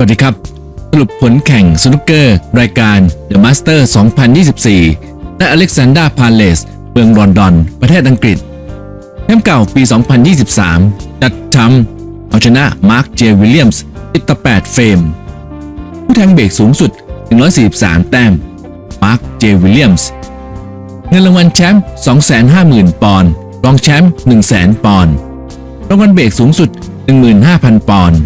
สวัสดีครับ สรุปผลแข่งสนุกเกอร์ รายการ The Master 2024 ณ อเล็กซานดราพาเลส เมืองลอนดอน ประเทศอังกฤษแชมป์เก่าปี 2023 จัดทำเอาชนะมาร์ค เจวิลเลียมส์18เฟรม ผู้แทงเบรกสูงสุด 143 แต้ม มาร์ค เจวิลเลียมส์ เงินรางวัลแชมป์ 250,000 ปอนด์ รองแชมป์ 100,000 ปอนด์ รางวัลเบรกสูงสุด 15,000 ปอนด์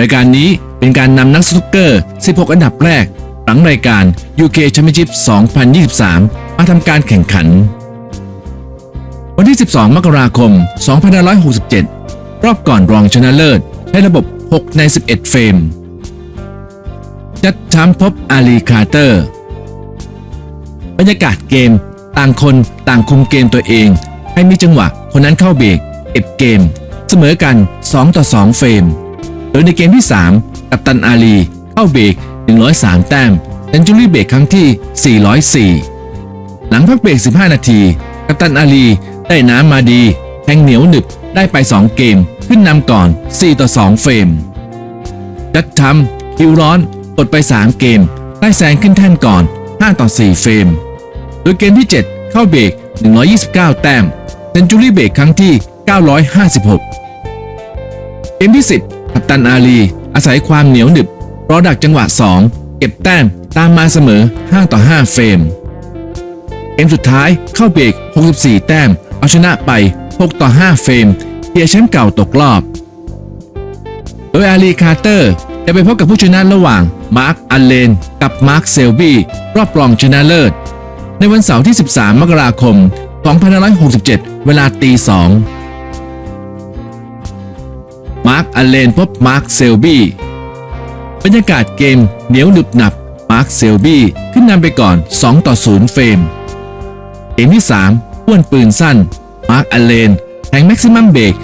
รายการนี้เป็นการนำนักสนุกเกอร์ 16 อันดับแรก หลังรายการ UK Championship 2023 มาทำการแข่งขัน วันที่ 12 มกราคม 2567 รอบก่อนรองชนะเลิศ ใช้ระบบ 6 ใน 11 เฟรม จัดช้ำพบอาลีคาร์เตอร์ บรรยากาศเกม ต่างคนต่างคุมเกมตัวเอง ให้มีจังหวะคนนั้นเข้าเบรกเก็บเกม เสมอกัน 2 ต่อ 2 เฟรม โดยในเกมที่ 3 กัปตันอาลี เข้าเบรก 103 แต้มเซนจูรี่เบรกครั้งที่ 404 หลังพักเบรก 15 นาที กัปตันอาลีได้น้ำมาดีแทงเหนียวหนึบได้ไป 2 เกมขึ้นนำก่อน 4 ต่อ 2 เฟรมจัดทำคิวร้อนกดไป 3 เกม ได้แซงขึ้นแท่นก่อน 5 ต่อ 4 เฟรม โดยเกมที่ 7 เข้าเบรก 129 แต้มเซนจูรี่เบรกครั้งที่ 956 เกมที่ 10 ตันอาลี อาศัยความเหนียวหนึบรอดักจังหวะ 2 เก็บแต้มตามมาเสมอ 5 ต่อ 5 เฟรมเกมสุดท้ายเข้าเบรก 64 แต้ม เอาชนะไป 6 ต่อ 5 เฟรมเคลียแชมป์เก่าตกรอบ โดยอาลีคาร์เตอร์จะไปพบกับผู้ชนะระหว่าง มาร์ค อัลเลน กับมาร์ค เซลบี้ รอบรองชนะเลิศ ในวันเสาร์ที่ 13 มกราคม 2567 เวลาตี2 มาร์คอัลเลนพบมาร์คเซลบี้บรรยากาศเกมเหนียวหนึบหนับมาร์คเซลบี้ขึ้นนำไปก่อน 2 ต่อ 0 เฟรมเกมที่ 3 อ้วนปืนสั้น มาร์คอัลเลนแทงแม็กซิมัมเบรก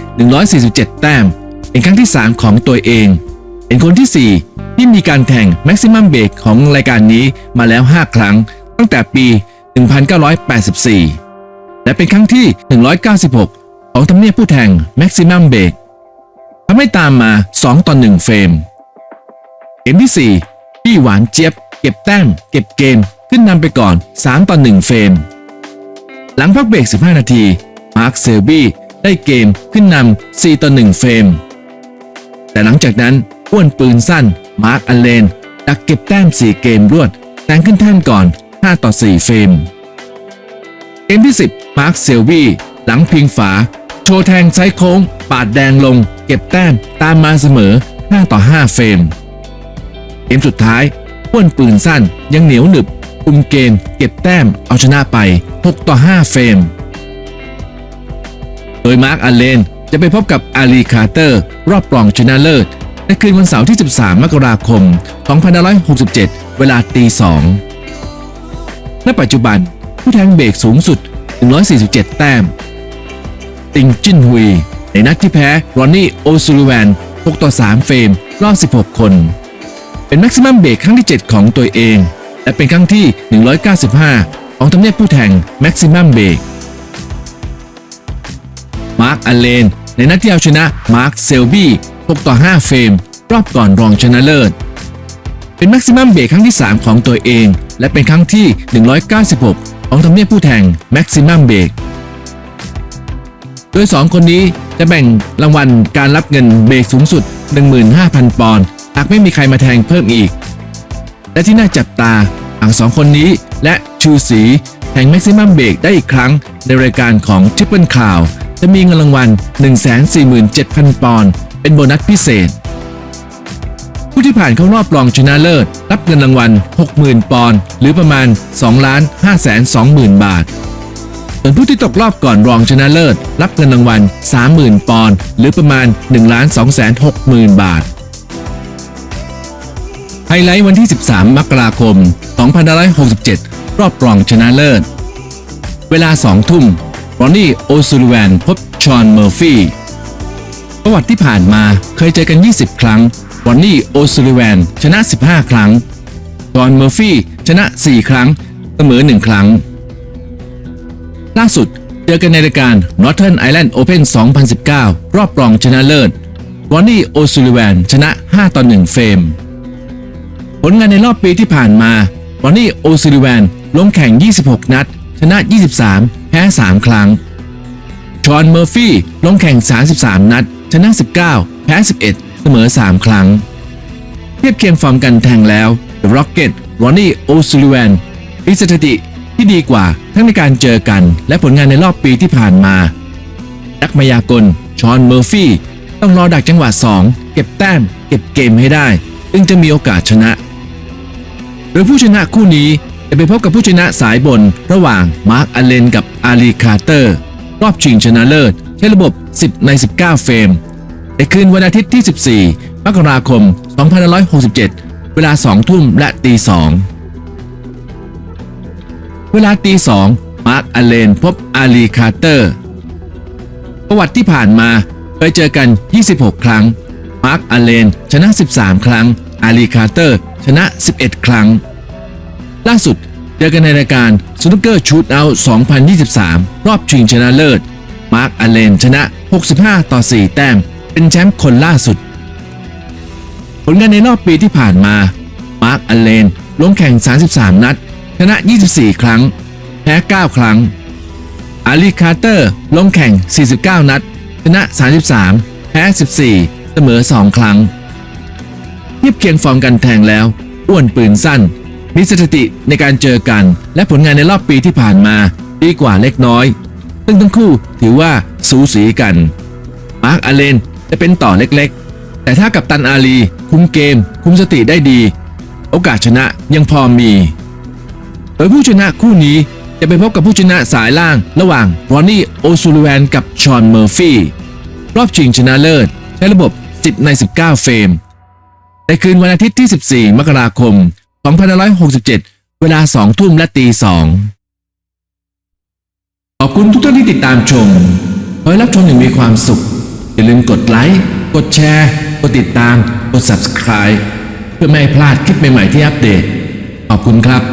147 แต้ม เป็นครั้งที่ 3 ของตัวเอง เป็นคนที่ 4 ที่มีการแข่งแม็กซิมัมเบรกของรายการนี้มาแล้ว 5 ครั้ง ตั้งแต่ปี 1984 และเป็นครั้งที่ 196 ของทำเนียบผู้แข่งแม็กซิมัมเบรก ทำให้ตามมา 2 ต่อ 1 เฟรม เกมที่ 4 พี่หวานเจี๊ยบ เก็บแต้ม เก็บเกม ขึ้นนำไปก่อน 3 ต่อ 1 เฟรม หลังพักเบรก 15 นาที มาร์คเซลบี้ได้เกมขึ้นนำ 4 ต่อ 1 เฟรม แต่หลังจากนั้นอ้วนปืนสั้น มาร์คอัลเลน ดักเก็บแต้ม 4 เกมรวดแซงขึ้นแท่นก่อน 5 ต่อ 4 เฟรม เกมที่ 10 มาร์คเซลบี้หลังพิงฝา โชว์แทงไซโค้ง ปาดแดงลง เก็บแต้มตามมาเสมอ 5 ต่อ 5 เฟรมเกมสุดท้ายอ้วนปืนสั้นยังเหนียวหนึบคุมเกมเก็บแต้มเอาชนะไป 6 ต่อ 5 เฟรม โดยมาร์คอัลเลนจะไปพบกับอาลีคาร์เตอร์ รอบรองชนะเลิศในคืนวันเสาร์ที่ 13 มกราคม 2567 เวลาตี2ณปัจจุบันผู้แทงเบรกสูงสุด 147 แต้ม ติงจินฮุย ในนัดที่แพ้รอนนี่โอซูลูแวน6ต่อ 3 เฟรมรอบ 16 คน เป็นแม็กซิมัมเบรกครั้งที่ 7 ของตัวเอง และเป็นครั้งที่ 195 ของทำเนียบผู้แข่งแม็กซิมัมเบรกมาร์คอัลเลน ในนัดที่เอาชนะมาร์คเซลบี้6ต่อ 5 เฟรม รอบก่อนรองชนะเลิศ เป็นแม็กซิมัมเบรกครั้งที่ 3 ของตัวเอง และเป็นครั้งที่ 196 ของทำเนียบผู้แข่งแม็กซิมัมเบรกโดย 2 คนนี้ จะแบ่งรางวัลการรับเงินเบรกสูงสุด 15,000 ปอนด์หากไม่มีใครมาแทงเพิ่มอีก และที่น่าจับตาหากสองคนนี้และชูสีแห่งแม็กซิมัมเบรกได้อีกครั้งในรายการของทิปเปิลข่าว จะมีเงินรางวัล 147,000 ปอนด์เป็นโบนัสพิเศษ ผู้ที่ผ่านเข้ารอบรองชนะเลิศ รับเงินรางวัล 60,000 ปอนด์หรือประมาณ2ล้าน5แสน20,000 บาท ส่วนผู้ที่ตกรอบก่อนรองชนะเลิศ รับเงินรางวัล 30,000 ปอนด์หรือประมาณ1ล้าน2แสน60,000 บาท ไฮไลท์วันที่ 13 มกราคม 2567 รอบรองชนะเลิศ เวลา 2 ทุ่มรอนนี่โอซูลูแวนพบชอนเมอร์ฟี่ประวัติที่ผ่านมาเคยเจอกัน 20 ครั้งรอนนี่โอซูลูแวนชนะ 15 ครั้งชอนเมอร์ฟี่ชนะ 4 ครั้งเสมอ 1 ครั้ง ล่าสุดเจอกันในรายการ Northern Ireland Open 2019 รอบรองชนะเลิศรอนนี่โอซูลิแวนชนะ 5 ต่อ 1 เฟรม ผลงานในรอบปีที่ผ่านมารอนนี่โอซูลิแวนลงแข่ง 26 นัด ชนะ 23 แพ้ 3 ครั้ง ชอนเมอร์ฟี่ลงแข่ง 33 นัด ชนะ 19 แพ้ 11 เสมอ 3 ครั้ง เทียบเคียงฟอร์มกันแทงแล้ว The Rocket รอนนี่โอซูลิแวนมีสถิติ ที่ดีกว่าทั้งในการเจอกันและผลงานในรอบปีที่ผ่านมา นักมายากล ชอนเมอร์ฟี่ต้องรอดักจังหวะ 2 เก็บแต้ม เก็บเกมให้ได้ จึงจะมีโอกาสชนะ โดยผู้ชนะคู่นี้จะไปพบกับผู้ชนะสายบน ระหว่างมาร์คอเลนกับอาลีคาร์เตอร์ รอบชิงชนะเลิศ ใช้ระบบ 10 ใน 19 เฟรม ในคืนวันอาทิตย์ที่ 14 มกราคม 2567 เวลา 2 ทุ่มและตี 2 เวลาตี2มาร์คอเลนพบอาลีคาร์เตอร์ ประวัติที่ผ่านมาเคยเจอกัน 26 ครั้ง มาร์คอเลนชนะ 13 ครั้ง อาลีคาร์เตอร์ ชนะ 11 ครั้ง ล่าสุดเจอกันในรายการซูน o เกอร์ชูตเอา2023 รอบชิงชนะเลิศ มาร์คอเลนชนะ 65 ต่อ 4 แต้ม เป็นแชมป์คนล่าสุด ผลงานในรอบปีที่ผ่านมา มาร์คอเลนลงแข่ง 33 นัด ชนะ 24 ครั้ง แพ้ 9 ครั้ง อาลีคาร์เตอร์ ลงแข่ง 49 นัด ชนะ 33 แพ้ 14 เสมอ 2 ครั้ง เทียบเคียงฟอร์มกันแทงแล้ว อ้วนปืนสั้น มีสถิติในการเจอกัน และผลงานในรอบปีที่ผ่านมาดีกว่าเล็กน้อย ซึ่งทั้งคู่ถือว่าสูสีกัน มาร์คอาเลนจะเป็นต่อเล็กๆ แต่ถ้ากับตันอาลี คุมเกม คุมสติได้ดี โอกาสชนะยังพอมี โดยผู้ชนะคู่นี้จะไปพบกับผู้ชนะสายล่าง ระหว่างรอนนี่โอซูลูแวนกับชอนเมอร์ฟี่รอบชิงชนะเลิศ ใช้ระบบ 10 ใน 19 เฟรม ในคืนวันอาทิตย์ที่ 14 มกราคม 2567 เวลา 2 ทุ่มและตี 2 ขอบคุณทุกท่านที่ติดตามชม ขอให้รับชมอย่างมีความสุข อย่าลืมกดไลค์ กดแชร์ กดติดตาม กด subscribe เพื่อไม่ให้พลาดคลิปใหม่ ๆ ที่อัปเดต ขอบคุณครับ